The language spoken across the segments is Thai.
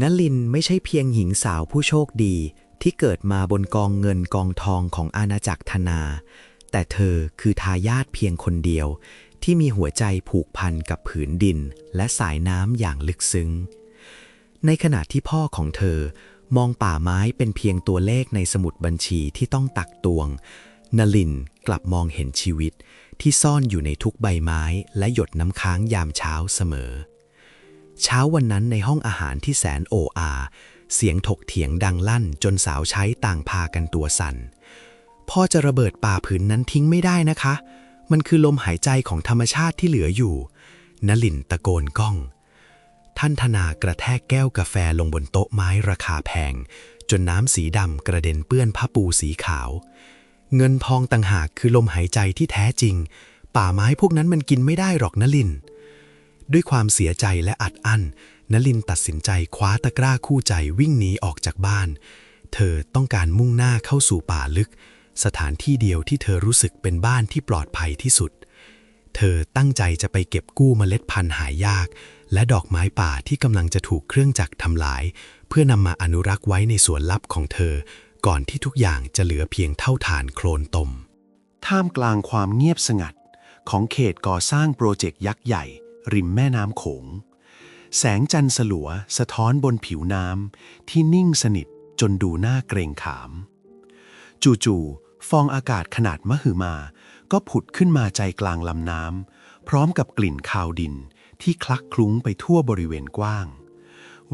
นลินไม่ใช่เพียงหญิงสาวผู้โชคดีที่เกิดมาบนกองเงินกองทองของอาณาจักรธนา แต่เธอคือทายาทเพียงคนเดียว ที่มีหัวใจผูกพันกับผืนดินและสายน้ำอย่างลึกซึ้ง ในขณะที่พ่อของเธอมองป่าไม้เป็นเพียงตัวเลขในสมุดบัญชีที่ต้องตักตวง นลินกลับมองเห็นชีวิตที่ซ่อนอยู่ในทุกใบไม้และหยดน้ำค้างยามเช้าเสมอ เช้าวันนั้นในห้องอาหารที่แสนโออาเสียงถกเถียงดังลั่นจนสาวใช้ต่างพากันตัวสัน่น พ่อจะระเบิดป่าผืนนั้นทิ้งไม่ได้นะคะ มันคือลมหายใจของธรรมชาติที่เหลืออยู่ นลินตะโกนก้อง ท่านธนากระแทกแก้วกาแฟลงบนโต๊ะไม้ราคาแพง จนน้ำสีดำกระเด็นเปื้อนผ้าปูสีขาว เงินทองต่างหากคือลมหายใจที่แท้จริง ป่าไม้พวกนั้นมันกินไม่ได้หรอกนลิน ด้วยความเสียใจและอัดอั้นนลินตัดสินใจคว้าตะกร้าคู่ใจวิ่งหนีออกจากบ้าน เธอต้องการมุ่งหน้าเข้าสู่ป่าลึก สถานที่เดียวที่เธอรู้สึกเป็นบ้านที่ปลอดภัยที่สุด เธอตั้งใจจะไปเก็บกู้เมล็ดพันธุ์หายาก และดอกไม้ป่าที่กำลังจะถูกเครื่องจักรทำลาย เพื่อนำมาอนุรักษ์ไว้ในสวนลับของเธอ ก่อนที่ทุกอย่างจะเหลือเพียงเท่าฐานโคลนตม ท่ามกลางความเงียบสงัด ของเขตก่อสร้างโปรเจกต์ยักษ์ใหญ่ ริมแม่น้ำโขง แสงจันทร์สลัวสะท้อนบนผิวน้ำที่นิ่งสนิทจนดูน่าเกรงขาม จู่ๆฟองอากาศขนาดมหึมา ก็ผุดขึ้นมาใจกลางลำน้ำพร้อมกับกลิ่นคาวดินที่คลักคลุ้งไปทั่วบริเวณกว้าง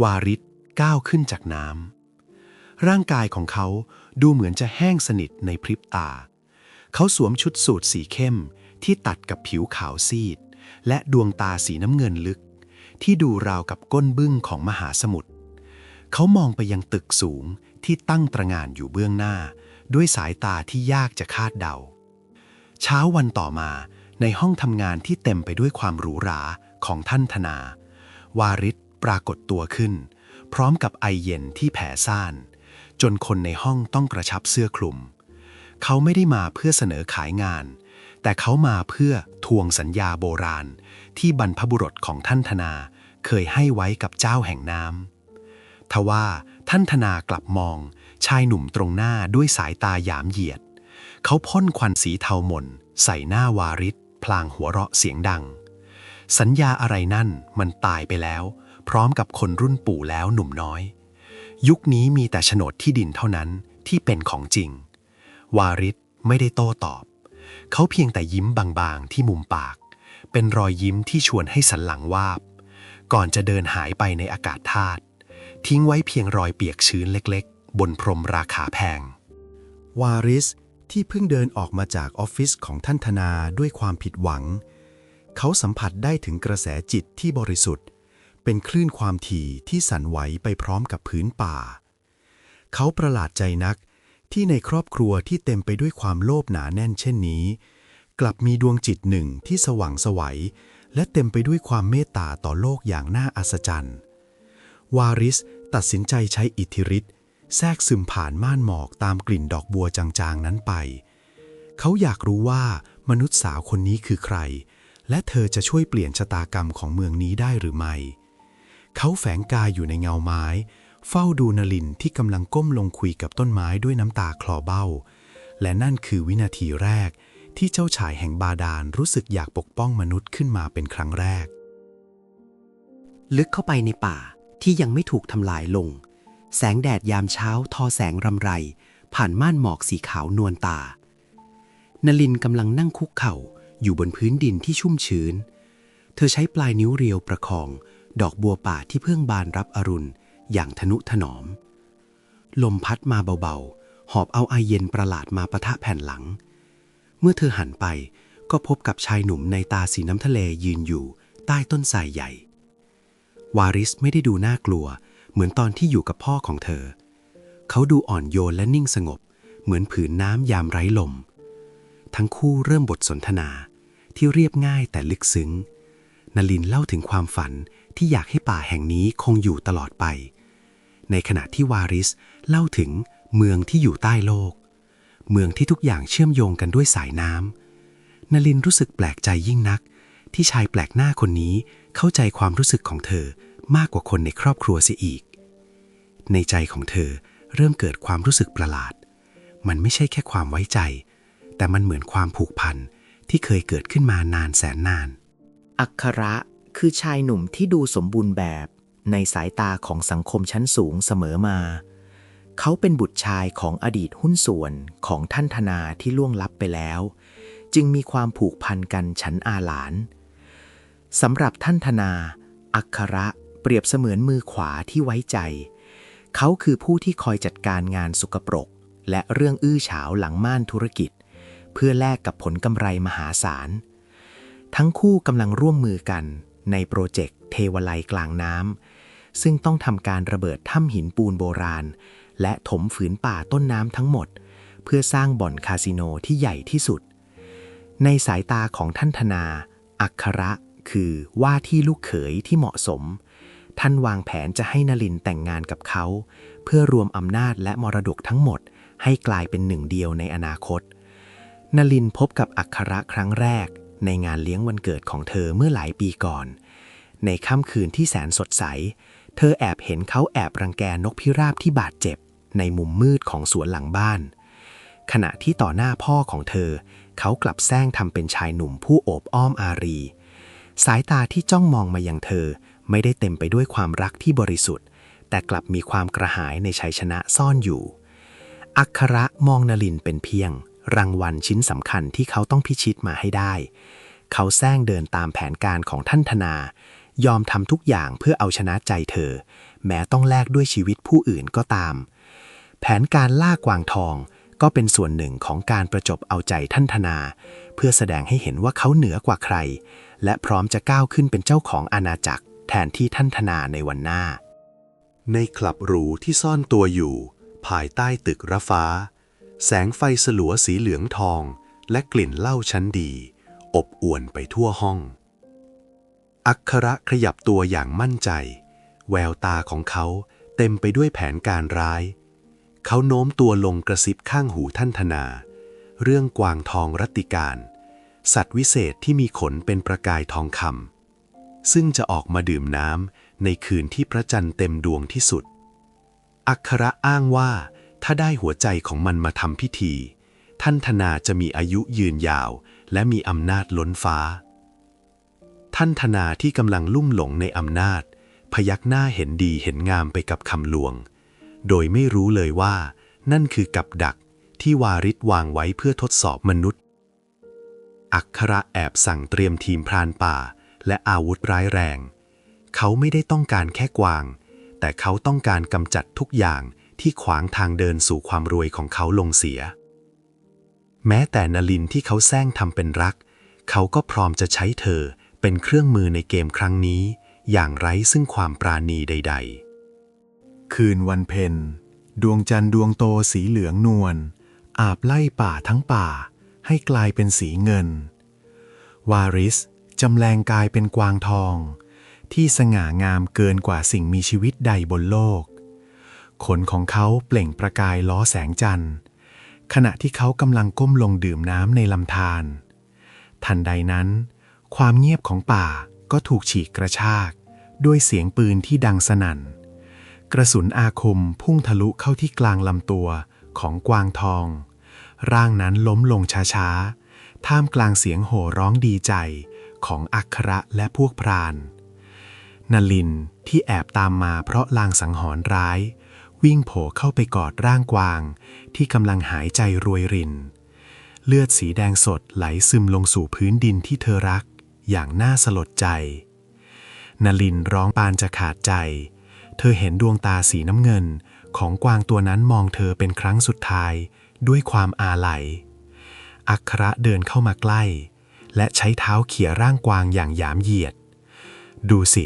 วาริศก้าวขึ้นจากน้ำร่างกายของเขาดูเหมือนจะแห้งสนิทในพริบตา เขาสวมชุดสูทสีเข้มที่ตัดกับผิวขาวซีด และดวงตาสีน้ำเงินลึก ที่ดูราวกับก้นบึ้งของมหาสมุทรเขามองไปยังตึกสูงที่ตั้งตระหง่านอยู่เบื้องหน้า ด้วยสายตาที่ยากจะคาดเดา เช้าวันต่อมาในห้องทำงานที่เต็มไปด้วยความหรูหราของท่านธนา วาริศปรากฏตัวขึ้น พร้อมกับไอเย็นที่แผ่ซ่าน จนคนในห้องต้องกระชับเสื้อคลุม เขาไม่ได้มาเพื่อเสนอขายงาน แต่เขามาเพื่อทวงสัญญาโบราณ ที่บรรพบุรุษของท่านธนาเคยให้ไว้กับเจ้าแห่งน้ำทว่าท่านธนากลับมอง ชายหนุ่มตรงหน้าด้วยสายตาหยามเหยียด เขาพ่นควันสีเทาหม่นใส่หน้าวาริศพลางหัวเราะเสียงดัง สัญญาอะไรนั่นมันตายไปแล้ว พร้อมกับคนรุ่นปู่แล้วหนุ่มน้อย ยุคนี้มีแต่โฉนดที่ดินเท่านั้นที่เป็นของจริง วาริศไม่ได้โต้ตอบ เขาเพียงแต่ยิ้มบางๆ ที่มุมปาก เป็นรอยยิ้มที่ชวนให้สันหลังวาบ ก่อนจะเดินหายไปในอากาศธาตุทิ้งไว้เพียงรอยเปียกชื้นเล็กๆ บนพรมราคาแพง วาริสที่เพิ่งเดินออกมาจากออฟฟิศของท่านธนาด้วยความผิดหวัง เขาสัมผัสได้ถึงกระแสจิตที่บริสุทธิ์ เป็นคลื่นความถี่ที่สั่นไหวไปพร้อมกับพื้นป่า เขาประหลาดใจนัก ที่ในครอบครัวที่เต็มไปด้วยความโลภหนาแน่นเช่นนี้ กลับมีดวงจิตหนึ่งที่สว่างไสวัย และเต็มไปด้วยความเมตตาต่อโลกอย่างน่าอัศจรรย์วาริสตัดสินใจใช้อิทธิฤทธิ์แทรกซึมผ่านม่านหมอกตามกลิ่นดอกบัวจางๆนั้นไป เขาอยากรู้ว่ามนุษย์สาวคนนี้คือใคร และเธอจะช่วยเปลี่ยนชะตากรรมของเมืองนี้ได้หรือไม่ เขาแฝงกายอยู่ในเงาไม้ เฝ้าดูนลินที่กำลังก้มลงคุยกับต้นไม้ด้วยน้ำตาคลอเบ้า และนั่นคือวินาทีแรก ที่เจ้าชายแห่งบาดาลรู้สึกอยากปกป้องมนุษย์ขึ้นมาเป็นครั้งแรก ลึกเข้าไปในป่าที่ยังไม่ถูกทำลายลง แสงแดดยามเช้าทอแสงรำไร ผ่านม่านหมอกสีขาวนวลตา นลินกำลังนั่งคุกเข่าอยู่บนพื้นดินที่ชุ่มชื้น เธอใช้ปลายนิ้วเรียวประคอง ดอกบัวป่าที่เพิ่งบานรับอรุณ อย่างทนุถนอม ลมพัดมาเบาๆ หอบเอาไอเย็นประหลาดมาปะทะแผ่นหลัง เมื่อเธอหันไปก็พบกับชายหนุ่มในตาสีน้ำทะเลยืนอยู่ใต้ต้นไทรใหญ่ วาริสไม่ได้ดูน่ากลัว เหมือนตอนที่อยู่กับพ่อของเธอ เขาดูอ่อนโยนและนิ่งสงบ เหมือนผืนน้ำยามไร้ลม ทั้งคู่เริ่มบทสนทนาที่เรียบง่ายแต่ลึกซึ้ง นลินเล่าถึงความฝันที่อยากให้ป่าแห่งนี้คงอยู่ตลอดไป ในขณะที่วาริสเล่าถึงเมืองที่อยู่ใต้โลก เมืองที่ทุกอย่างเชื่อมโยงกันด้วยสายน้ำนลินรู้สึกแปลกใจยิ่งนัก ที่ชายแปลกหน้าคนนี้เข้าใจความรู้สึกของเธอมากกว่าคนในครอบครัวเสียอีก ในใจของเธอเริ่มเกิดความรู้สึกประหลาด มันไม่ใช่แค่ความไว้ใจ แต่มันเหมือนความผูกพันที่เคยเกิดขึ้นมานานแสนนาน อัคระคือชายหนุ่มที่ดูสมบูรณ์แบบ ในสายตาของสังคมชั้นสูงเสมอมา เขาเป็นบุตรชายของอดีตหุ้นส่วนของท่านธนาที่ล่วงลับไปแล้ว จึงมีความผูกพันกันฉันอาหลานสำหรับท่านธนา อัคระเปรียบเสมือนมือขวาที่ไว้ใจ เขาคือผู้ที่คอยจัดการงานสุกปรก และเรื่องอื้อฉาวหลังม่านธุรกิจ เพื่อแลกกับผลกำไรมหาศาล ทั้งคู่กำลังร่วมมือกันในโปรเจกต์เทวไลกลางน้ำ ซึ่งต้องทำการระเบิดถ้ำหินปูนโบราณ และถมฝืนป่าต้นน้ำทั้งหมด เพื่อสร้างบ่อนคาสิโนที่ใหญ่ที่สุด ในสายตาของท่านธนา อัคระคือว่าที่ลูกเขยที่เหมาะสม ท่านวางแผนจะให้นลินแต่งงานกับเขา เพื่อรวมอำนาจและมรดกทั้งหมด ให้กลายเป็นหนึ่งเดียวในอนาคต นลินพบกับอัคระครั้งแรก ในงานเลี้ยงวันเกิดของเธอเมื่อหลายปีก่อน ในค่ำคืนที่แสนสดใส เธอแอบเห็นเขาแอบรังแกนกพิราบที่บาดเจ็บ ในมุมมืดของสวนหลังบ้าน ขณะที่ต่อหน้าพ่อของเธอ เขากลับแซงทำเป็นชายหนุ่มผู้โอบอ้อมอารี สายตาที่จ้องมองมายังเธอไม่ได้เต็มไปด้วยความรักที่บริสุทธิ์ แต่กลับมีความกระหายในชัยชนะซ่อนอยู่ อัคระมองนลินเป็นเพียง รางวัลชิ้นสำคัญที่เขาต้องพิชิตมาให้ได้ เขาแซงเดินตามแผนการของท่านธนา ยอมทำทุกอย่างเพื่อเอาชนะใจเธอ แม้ต้องแลกด้วยชีวิตผู้อื่นก็ตาม แผนการล่ากวางทองก็เป็นส่วนหนึ่งของการประจบเอาใจท่านธนา เพื่อแสดงให้เห็นว่าเขาเหนือกว่าใคร และพร้อมจะก้าวขึ้นเป็นเจ้าของอาณาจักร แทนที่ท่านธนาในวันหน้า ในคลับหรูที่ซ่อนตัวอยู่ ภายใต้ตึกระฟ้า แสงไฟสลัวสีเหลืองทอง และกลิ่นเหล้าชั้นดี อบอวนไปทั่วห้อง อัคระขยับตัวอย่างมั่นใจ แววตาของเขาเต็มไปด้วยแผนการร้าย เขาโน้มตัวลงกระซิบข้างหูท่านธนา เรื่องกวางทองรัติการ สัตว์วิเศษที่มีขนเป็นประกายทองคำซึ่งจะออกมาดื่มน้ำในคืนที่พระจันทร์เต็มดวงที่สุด อัคระอ้างว่าถ้าได้หัวใจของมันมาทำพิธี ท่านธนาจะมีอายุยืนยาวและมีอำนาจล้นฟ้า ท่านธนาที่กำลังลุ่มหลงในอำนาจ พยักหน้าเห็นดีเห็นงามไปกับคำลวง โดยไม่รู้เลยว่า นั่นคือกับดักที่วาริศวางไว้เพื่อทดสอบมนุษย์ อัคระแอบสั่งเตรียมทีมพรานป่า และอาวุธร้ายแรง เขาไม่ได้ต้องการแค่กวาง แต่เขาต้องการกำจัดทุกอย่างที่ขวางทางเดินสู่ความรวยของเขาลงเสีย แม้แต่นลินที่เขาแซงทำเป็นรัก เขาก็พร้อมจะใช้เธอ เป็นเครื่องมือในเกมครั้งนี้ อย่างไร้ซึ่งความปราณีใด ๆ คืนวันเพ็ญดวงจันทร์ดวงโตสีเหลืองนวลอาบไล่ป่าทั้งป่า ให้กลายเป็นสีเงิน วาริสจำแรงกายเป็นกวางทอง ที่สง่างามเกินกว่าสิ่งมีชีวิตใดบนโลก ขนของเขาเปล่งประกายล้อแสงจันทร์ ขณะที่เขากำลังก้มลงดื่มน้ำในลำธารทันใดนั้น ความเงียบของป่าก็ถูกฉีกกระชาก ด้วยเสียงปืนที่ดังสนั่น กระสุนอาคมพุ่งทะลุเข้าที่กลางลำตัวของกวางทอง ร่างนั้นล้มลงช้าๆ ท่ามกลางเสียงโห่ร้องดีใจของอัคระและพวกพรานนลินที่แอบตามมาเพราะลางสังหรณ์ร้าย วิ่งโผล่เข้าไปกอดร่างกวาง ที่กำลังหายใจรวยริน เลือดสีแดงสดไหลซึมลงสู่พื้นดินที่เธอรัก อย่างน่าสลดใจ นลินร้องปานจะขาดใจ เธอเห็นดวงตาสีน้ำเงินของกวางตัวนั้นมองเธอเป็นครั้งสุดท้ายด้วยความอาลัย อัคระเดินเข้ามาใกล้ และใช้เท้าเขี่ยร่างกวางอย่างหยามเหยียด ดูสิ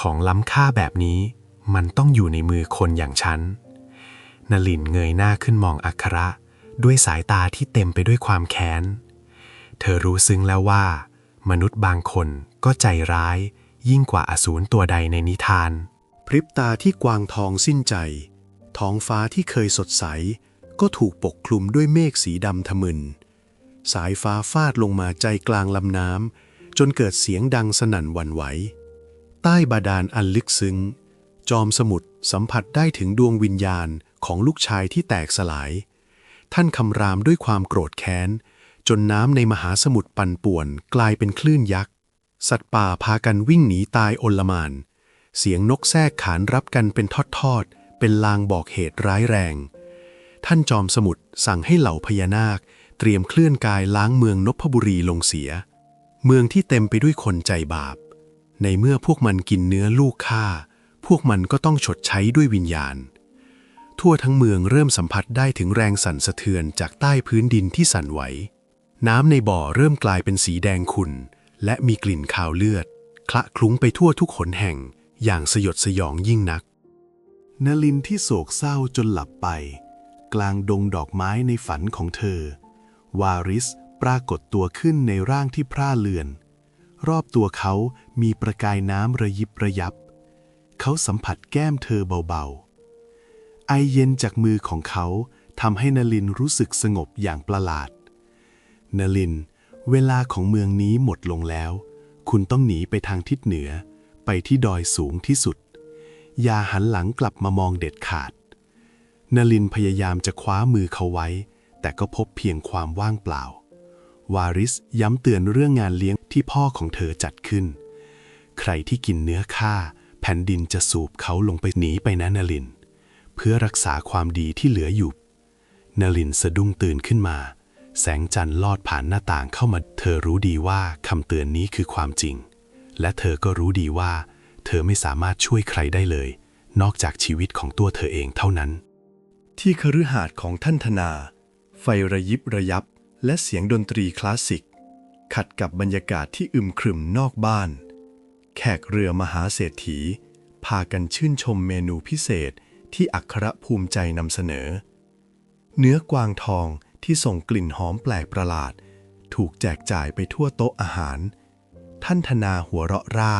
ของล้ำค่าแบบนี้ มันต้องอยู่ในมือคนอย่างฉัน นลินเงยหน้าขึ้นมองอัคระด้วยสายตาที่เต็มไปด้วยความแค้น เธอรู้ซึ้งแล้วว่า มนุษย์บางคนก็ใจร้ายยิ่งกว่าอสูรตัวใดในนิทาน พริบตาที่กวางทองสิ้นใจ ท้องฟ้าที่เคยสดใส ก็ถูกปกคลุมด้วยเมฆสีดำทะมึน สายฟ้าฟาดลงมาใจกลางลำน้ำจนเกิดเสียงดังสนั่นหวั่นไหว ใต้บาดาลอันลึกซึ้ง จอมสมุทรสัมผัสได้ถึงดวงวิญญาณของลูกชายที่แตกสลาย ท่านคำรามด้วยความโกรธแค้น จนน้ำในมหาสมุทรปั่นป่วนกลายเป็นคลื่นยักษ์ สัตว์ป่าพากันวิ่งหนีตายโอลมาน เสียงนกแทกขานรับกันเป็นทอดๆ เป็นลางบอกเหตุร้ายแรง ท่านจอมสมุทรสั่งให้เหล่าพญานาค เตรียมเคลื่อนกายล้างเมืองนพบุรีลงเสีย เมืองที่เต็มไปด้วยคนใจบาป ในเมื่อพวกมันกินเนื้อลูกข้าพวกมันก็ต้องชดใช้ด้วยวิญญาณทั่วทั้งเมืองเริ่มสัมผัสได้ถึงแรงสั่นสะเทือนจากใต้พื้นดินที่สั่นไหว น้ำในบ่อเริ่มกลายเป็นสีแดงขุ่น และมีกลิ่นคาวเลือด คละคลุ้งไปทั่วทุกขนแห่ง อย่างสยดสยองยิ่งนัก นลินที่โศกเศร้าจนหลับไป กลางดงดอกไม้ในฝันของเธอ วาริสปรากฏตัวขึ้นในร่างที่พร่าเลือน รอบตัวเขามีประกายน้ำระยิบระยับ เขาสัมผัสแก้มเธอเบาๆ ไอเย็นจากมือของเขาทำให้นลินรู้สึกสงบอย่างประหลาด นลิน เวลาของเมืองนี้หมดลงแล้ว คุณต้องหนีไปทางทิศเหนือ ไปที่ดอยสูงที่สุด อย่าหันหลังกลับมามองเด็ดขาด นลินพยายามจะคว้ามือเขาไว้ แต่ก็พบเพียงความว่างเปล่า วาริสย้ำเตือนเรื่องงานเลี้ยงที่พ่อของเธอจัดขึ้น ใครที่กินเนื้อข้าแผ่นดินจะสูบเขาลงไปหนีไปนะนลิน เพื่อรักษาความดีที่เหลืออยู่นลินสะดุ้งตื่นขึ้นมา แสงจันทร์ลอดผ่านหน้าต่างเข้ามา เธอรู้ดีว่าคำเตือนนี้คือความจริง และเธอก็รู้ดีว่า เธอไม่สามารถช่วยใครได้เลย นอกจากชีวิตของตัวเธอเองเท่านั้น ที่คฤหาสน์ของท่านธนา ไฟระยิบระยับ และเสียงดนตรีคลาสสิก ขัดกับบรรยากาศที่อึมครึมนอกบ้าน แขกเรือมหาเศรษฐี พากันชื่นชมเมนูพิเศษที่อัครภูมิใจนำเสนอ เนื้อกวางทอง ที่ส่งกลิ่นหอมแปลกประหลาด ถูกแจกจ่ายไปทั่วโต๊ะอาหาร ท่านธนาหัวเราะร่า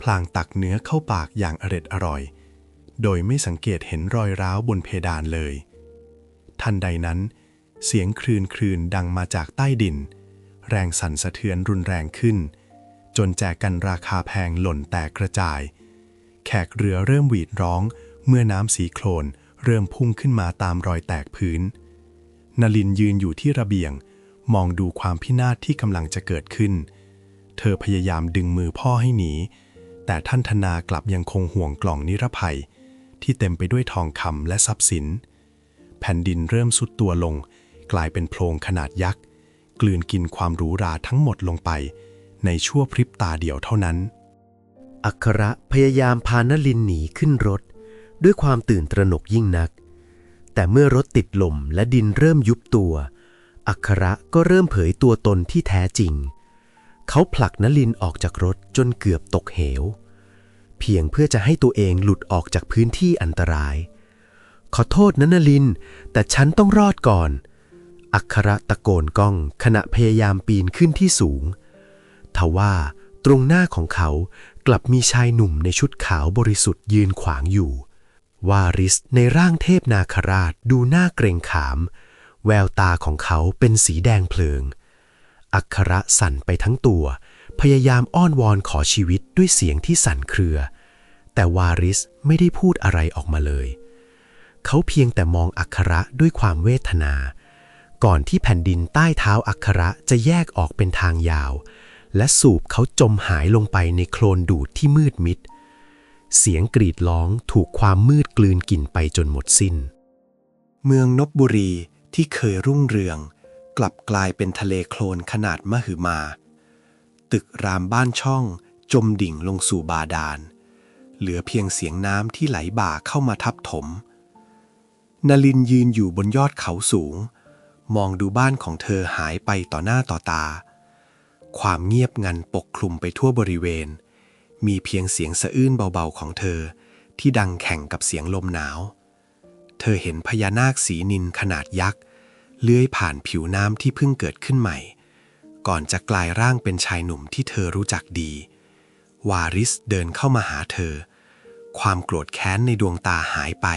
พลางตักเนื้อเข้าปากอย่างอร็ดอร่อย โดยไม่สังเกตเห็นรอยร้าวบนเพดานเลย ทันใดนั้น เสียงคลืนคลืนดังมาจากใต้ดิน แรงสั่นสะเทือนรุนแรงขึ้น จนแจกกันราคาแพงหล่นแตกกระจาย แขกเรือเริ่มหวีดร้อง เมื่อน้ำสีโคลนเริ่มพุ่งขึ้นมาตามรอยแตกพื้น นลินยืนอยู่ที่ระเบียง มองดูความพินาศที่กำลังจะเกิดขึ้น เธอพยายามดึงมือพ่อให้หนี แต่ท่านธนากลับยังคงห่วงกล่องนิรภัย ที่เต็มไปด้วยทองคำและทรัพย์สิน แผ่นดินเริ่มสุดตัวลง กลายเป็นโพรงขนาดยักษ์ กลืนกินความหรูหราทั้งหมดลงไป ในชั่วพริบตาเดียวเท่านั้น อัคระพยายามพานลินหนีขึ้นรถ ด้วยความตื่นตระหนกยิ่งนัก แต่เมื่อรถติดลมและดินเริ่มยุบตัว อัคระก็เริ่มเผยตัวตนที่แท้จริง เขาผลักนลินออกจากรถจนเกือบตกเหว เพียงเพื่อจะให้ตัวเองหลุดออกจากพื้นที่อันตราย ขอโทษนะนลิน แต่ฉันต้องรอดก่อน อัคระตะโกนก้องขณะพยายามปีนขึ้นที่สูง ทว่าตรงหน้าของเขากลับมีชายหนุ่มในชุดขาวบริสุทธิ์ยืนขวางอยู่ วาริสในร่างเทพนาคราชดูน่าเกรงขาม แววตาของเขาเป็นสีแดงเพลิง อัคระสั่นไปทั้งตัว พยายามอ้อนวอนขอชีวิตด้วยเสียงที่สั่นเครือ แต่วาริสไม่ได้พูดอะไรออกมาเลย เขาเพียงแต่มองอัคระด้วยความเวทนา ก่อนที่แผ่นดินใต้เท้าอัคระจะแยกออกเป็นทางยาว และสูบเขาจมหายลงไปในโคลนดูดที่มืดมิด เสียงกรีดร้องถูกความมืดกลืนกินไปจนหมดสิ้น เมืองนบบุรีที่เคยรุ่งเรือง กลับกลายเป็นทะเลโคลนขนาดมหึมา ตึกรามบ้านช่องจมดิ่งลงสู่บาดาล เหลือเพียงเสียงน้ำที่ไหลบ่าเข้ามาทับถม นลินยืนอยู่บนยอดเขาสูง มองดูบ้านของเธอหายไปต่อหน้าต่อตา ความเงียบงันปกคลุมไปทั่วบริเวณ มีเพียงเสียงสะอื้นเบาๆของเธอ ที่ดังแข่งกับเสียงลมหนาว เธอเห็นพญานาคสีนินขนาดยักษ์ เลื้อยผ่านผิวน้ำที่เพิ่งเกิดขึ้นใหม่ ก่อนจะกลายร่างเป็นชายหนุ่มที่เธอรู้จักดี วาริสเดินเข้ามาหาเธอ ความโกรธแค้นในดวงตาหายไป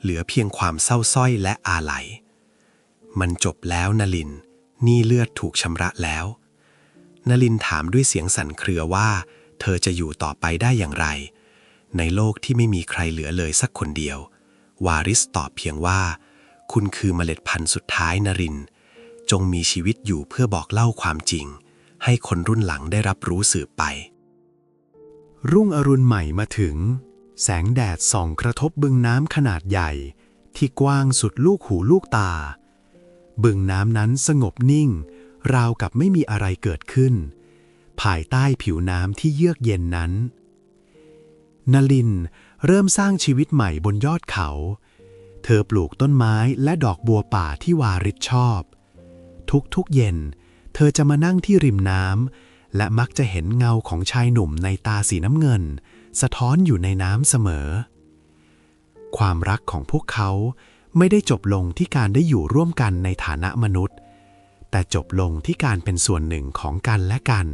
เหลือเพียงความเศร้าส้อยและอาลัย มันจบแล้วนลิน นี่เลือดถูกชำระแล้ว นลินถามด้วยเสียงสั่นเครือว่า เธอจะอยู่ต่อไปได้อย่างไร ในโลกที่ไม่มีใครเหลือเลยสักคนเดียว วาริสตอบเพียงว่า คุณคือเมล็ดพันธุ์สุดท้ายนริน จงมีชีวิตอยู่เพื่อบอกเล่าความจริง ให้คนรุ่นหลังได้รับรู้สืบไป รุ่งอรุณใหม่มาถึง แสงแดดส่องกระทบบึงน้ำขนาดใหญ่ ที่กว้างสุดลูกหูลูกตา บึงน้ำนั้นสงบนิ่ง ราวกับไม่มีอะไรเกิดขึ้น ภายใต้ผิวน้ำที่เยือกเย็นนั้น นลินเริ่มสร้างชีวิตใหม่บนยอดเขา เธอปลูกต้นไม้และดอกบัวป่าที่วาริศชอบ ทุกๆเย็น เธอจะมานั่งที่ริมน้ำและมักจะเห็นเงาของชายหนุ่มในตาสีน้ำเงิน สะท้อนอยู่ในน้ำเสมอ ความรักของพวกเขาไม่ได้จบลงที่การได้อยู่ร่วมกันในฐานะมนุษย์ แต่จบลงที่การเป็นส่วนหนึ่งของกันและกัน